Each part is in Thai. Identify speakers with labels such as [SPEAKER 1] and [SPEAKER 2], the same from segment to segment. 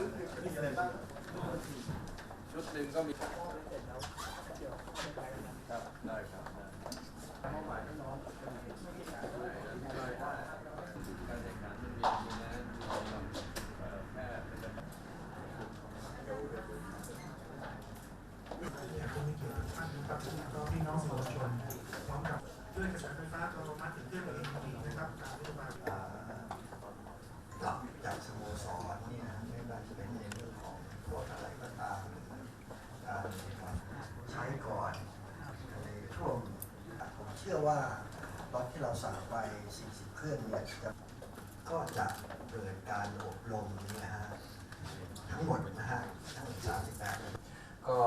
[SPEAKER 1] มีอะไรบ้าง
[SPEAKER 2] ชุดหนึ่งก็มีครับได้ครับได้เป้าหมายน้องการแข่งขันมีมีนะแพทย์เป็น
[SPEAKER 1] อยากจะมีเกียรติท่านนะครับแล้วก็พี่น้องสื่อมวลชนพร้อมกับด้วยกระแสไฟฟ้าอัตโนมัติถึงเครื่องเองดีนะครับตามนโยบาย
[SPEAKER 3] อ่าปรับจากสโมสรเนี่ยไม่ว่าจะเป็นในเรื่องของพวกอะไรก็ตามการใช้ก่อนในช่วงผมเชื่อ ว่าตอนที่เราสั่งไป 40 เครื่องเนี่ยจะก็จะเกิดการอบรมนี่ฮะทั้งหมดนะฮะทั้ง38
[SPEAKER 4] ก็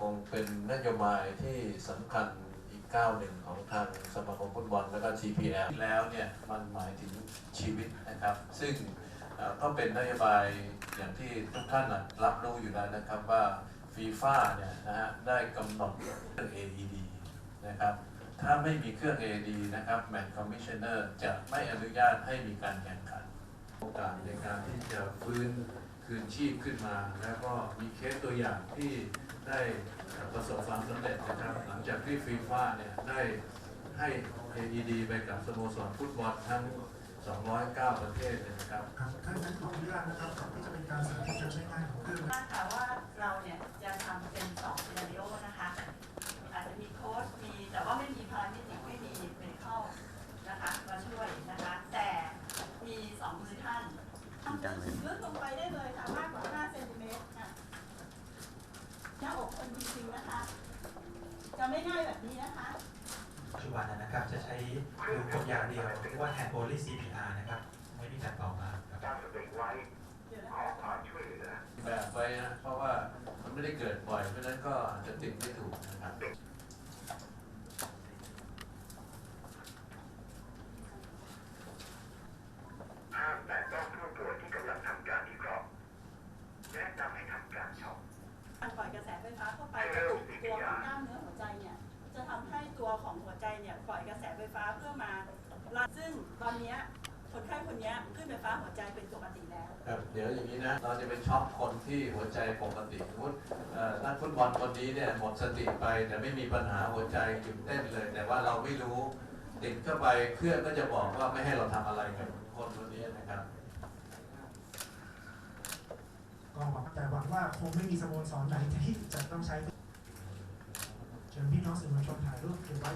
[SPEAKER 4] คงเป็นนโยบายที่สำคัญอีกก้าวหนึ่งของทางสมาคมฟุตบอลแล้วก็ TPL แล้วเนี่ยมันหมายถึงชีวิตนะครับ ซึ่งก็เป็นนโยบายอย่างที่ทุกท่านรับรู้อยู่แล้วนะครับว่าฟีฟ่าเนี่ยนะฮะได้กำหนดเรื่อง AED นะครับ ถ้าไม่มีเครื่อง AED นะครับแมตช์คอมมิชชันเนอร์จะไม่อนุญาตให้มีการแข่งขัน โอกาสในการที่จะฟื้นคืนชีพขึ้นมา แล้วก็มีเคสตัวอย่างที่ได้ประสบความสำเร็จนะครับ หลังจากที่ฟีฟ่าเนี่ยได้ให้ AED ไปกับสโมสรฟุตบอลทั้ง 209 ประเทศเลยนะครับ
[SPEAKER 1] ครับท่านนั้นขออนุญาตนะครับก่อนที่จะเป็นการสาธิตการใช้งานของเครื่อง
[SPEAKER 5] ว่าค่ะว่าเราเนี่ยจะทำเป็นสองซีนาริโอนะคะ อาจจะมีโค้ชมีแต่ว่าไม่มีพาราเมดิกไม่มีเมดิคอลนะคะมาช่วยนะคะ แต่มีสองมือท่านทำลึกลงไปได้เลยค่ะมากกว่า5เซนติเมตรค่ะหน้าอกคนจริงๆนะคะ จะไม่ ง่ายแบบนี้นะคะ
[SPEAKER 6] ปัจจุบันนะครับจะใช้ดูกดอย่างเดียวเรียกว่า hand only CPR นะครับ ไม่มีการเป่ามาครับ
[SPEAKER 5] เดี๋ยวนะคะ
[SPEAKER 4] แบบไว้นะเพราะว่ามันไม่ได้เกิดบ่อย เพราะฉะนั้นก็อาจจะติดไม่ถูกนะครับ
[SPEAKER 7] ห้ามแต่ต้องผู้ป่วยที่กำลังทำการวิเคราะห์แนะนำให้ทำการช็อค
[SPEAKER 5] การปล่อยกระแสไฟฟ้าเข้าไปกระตุกตัวของกล้า ตัวของหัวใจเนี่ยปล่อยกระแสไฟฟ้าเพื่อมาลัดซึ่งตอนเนี้ยคนไข้คนเนี้ยขึ้นไฟฟ้าหัวใจเป็นปกติแล้ว
[SPEAKER 4] ครับเดี๋ยวอย่างนี้นะเราจะไปช็อกคนที่หัวใจปกติสมมติเอ่อนักฟุตบอลคนนี้เนี่ยหมดสติไปแต่ไม่มีปัญหาหัวใจหยุดเต้นเลย แต่ว่าเราไม่รู้ติดเข้าไปเครื่องก็จะบอกว่าไม่ให้เราทำอะไรกับคนคนนี้นะครับ
[SPEAKER 1] ก็หวังแต่หวังว่าคงไม่มีสโมสรไหนที่จะต้องใช้เชิญพี่ น้องสื่อมวลชนถ่ายรูปเก็บไว้